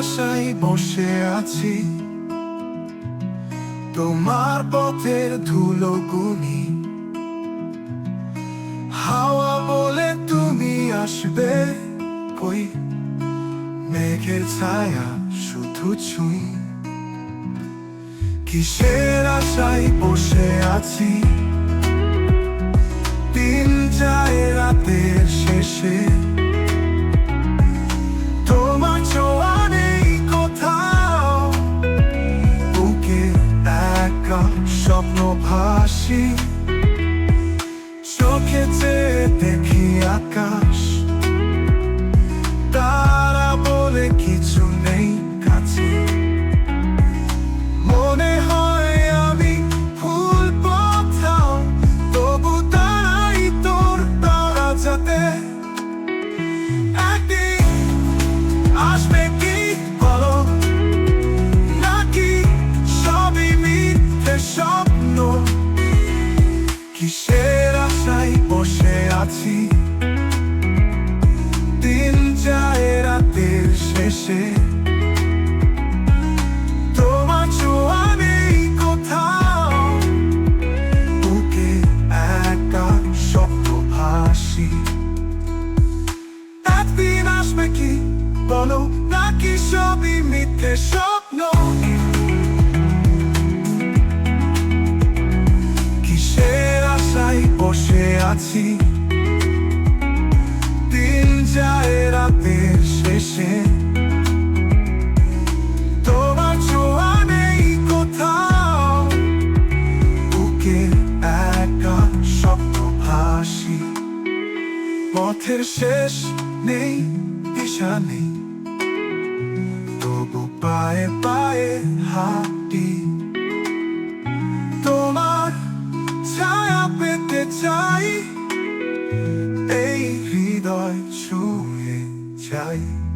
আশায় বসে আছি। তোমার পথের ধুলো গুনি। হাওয়া বলে তুমি আসবে কই? মেঘের ছায়া শুধু ছুঁই। কিসের আশায় বসে আছি? স্বপ্ন ভাসি আছি। দিন যায় রাতের শেষে। তোমার ছোঁয়া বুকে একা ভাসি। বলো? নাকি স্বপ্ন? কিসের আছি? যায় রাতের শেষে। তোমার ছোঁয়া নেই বুকে একা স্বপ্ন ভাসি। পথের শেষ নেই, দিশা নেই। তবু পায়ে পায়ে হাঁটি। 属于家。